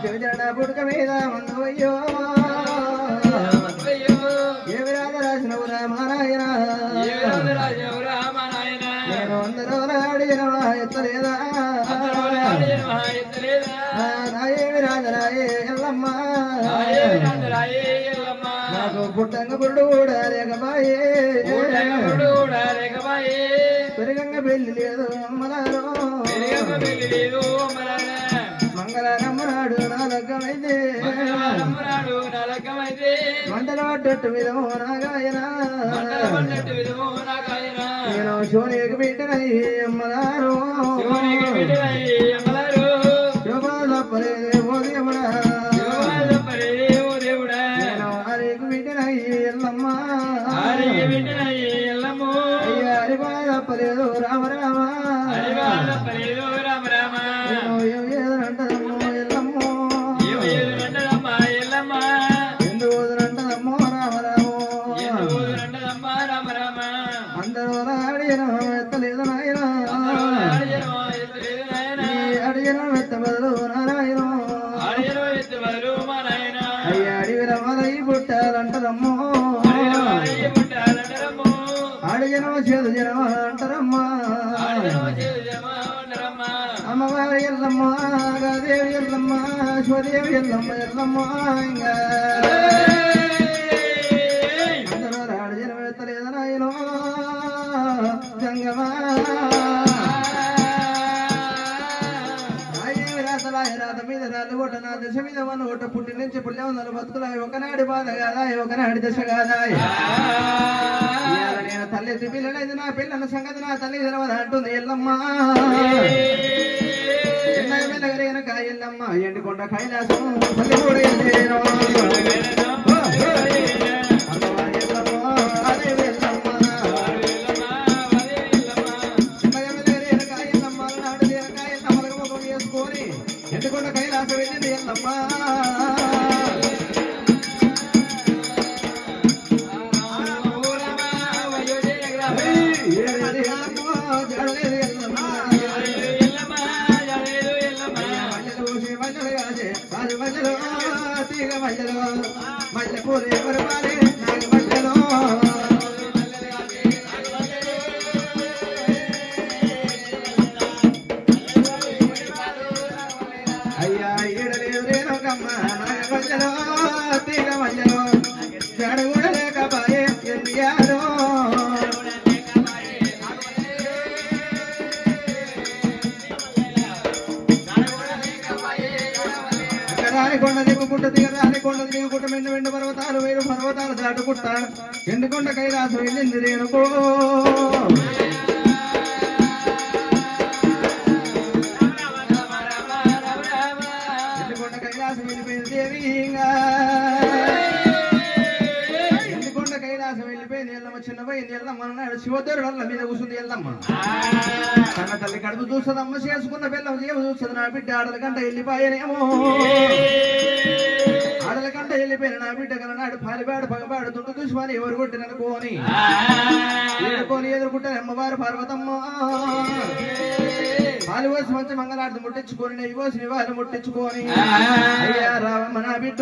శివజడ పుడక మీద అయ్యో ఏమి రాజ రాసినవు రామారాయణ నేను అందరూ ఎత్తలేదా రాయేమి రాజరాయే ఎల్లమ్మ. నాకు పుట్టంగ పురుడు కూడా లేకబాయే పెళ్ళి లేదు అమ్మలారో పెళ్ళి లేదు మంగళారమ్మ నాడు నా లగ్గమైతే మంగళవారమ్మనాడు నరకమైతే మంటలు పడ్డట్టు మీద నాగాయన. మంటల పడ్డట్టు విధము నాకాయన నేను శివునికి బిడ్డనై అమ్మలారో శివునికి బిడ్డలై అమ్మలారు శోభాలప్పలే ఓ దేవుడా. శివాజపరే ఓ దేవుడా. నేను హరికి బిడ్డనై ఎల్లమ్మ. ఆరికి బిడ్డలై ఎల్లమ్ము అయ్యా హరిపాదప్పలేదు రామ రామ. హరివాళ్ళపరేదో రామ రామ. నేను ఏదంటదమ్మో ఎల్లమ్మో. ఏమి ఎదురంటదమ్మ ఎల్లమ్మ. ఎందు వదలంటదమ్మో రామ రామో. ఎందుకు ఎదురంటదమ్మ రామ రామ. అందరూ అడిగిన ఎత్తలేదు నాయన. అడిగిన ఎత్త బదులు నారాయణ ఆడియనో ఎత్తు బదులు మా నాయన. అయ్యా అడిగిన మలై పుట్టాలంటదమ్మో. అడిగిన చేదు జనం అంటారమ్మా. అమ్మవారి ఎల్లమ్మ దేవి ఎల్లమ్మ శివదేవి ఎల్లమ్మ ఎల్లమ్మ ఇంకా. అందరూ రాడు జనం ఎత్తలేదు నాయన జంగమా రాత మీద రాళ్ళు కొట్ట నా దశ మీద వన కొట్ట పుట్టి నుంచి వందల బతుకులాయ ఒకనాడి బాధ కాదా ఒకనాడి దశ కాదా నేను తల్లి పిల్లలైంది నా పిల్లల సంగతి నా తల్లి తెలవదు అంటుంది. ఎల్లమ్మా. చిన్న మెల్లగలిగిన ఎండుకొండ కైలాసం తల్లి కూడా ఎల్లేరు. అమ్మవారి ఎల్లమ్మ, అదేవి ఏడేది రాని కొండ దిగుకుంట దిగ రాని కొండ దిగుకుంట మెండు మెండు పర్వతాలు వేరు పర్వతాలు దాటుకుంట ఎండుకొండ కైలాసం వెళ్ళింది రేణుకో. పోయింది ఎల్లమ్మ అన్నాడు శివద్దరు వల్ల మీద కూర్చుంది ఎల్లమ్మ తన తల్లి కడుపు చూస్తుంది అమ్మ చేసుకున్న పిల్ల జీవ చూస్తుంది నా బిడ్డ ఆడల గంట వెళ్ళిపోయానేమో. ఆడల గంట వెళ్ళిపోయిన నా బిడ్డ కల నాడు పాలిపాడు పగపాడు తుండు దుష్మాని ఎవరు కొట్టిననుకోని ఎదుర్కొని ఎదుర్కొంటారు అమ్మవారు పార్వతమ్మ. పాలు పోసి మంచి మంగళార్థం ముట్టించుకొని నెయ్యి పోసి నివాళి ముట్టించుకొని. అయ్యా రావమ్మ నా బిడ్డ.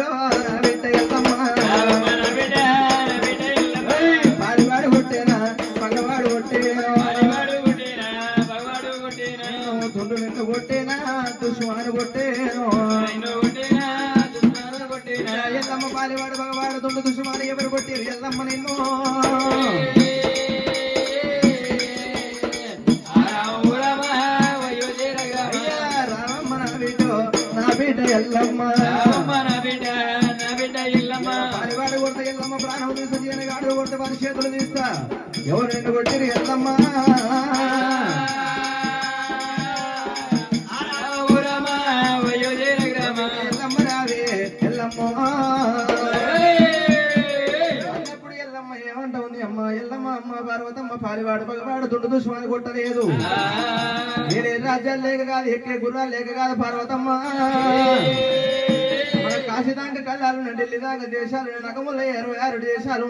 కొట్టేనా? దుష్మాను కొట్టేను. ఎల్లమ్మ పాలివాడు మగవాడు తుండు దుష్మాను ఎవరు కొట్టారు? ఎల్లమ్మ నిన్ను. రావమ్మ నా బిడ్డ నా బిడ్డ ఎల్లమ్మ పాలివాడు కొడితే ఎల్లమ్మ ప్రాణం తీసి గాడు కొడితే వారి చేతులు తీస్తా. ఎవరు నిన్ను కొట్టిరు? ఎల్లమ్మ ఎల్లమ్మ ఎల్లమ్మ అన్నప్పుడు ఎల్లమ్మ ఏమంటా ఉంది అమ్మ? ఎల్లమ్మ అమ్మ పార్వతమ్మ పాలివాడు మగవాడు దుడ్డు దుష్మాను కొట్టలేదు నేనే రాజ్యాలు లేక కాదు ఎక్కే గుర్రాలు లేక కాదు పార్వతమ్మ. మన కాశీ దాకా కళ్ళాలు ఢిల్లీ దాకా దేశాలు నగముల ఇరవై ఆరు దేశాలు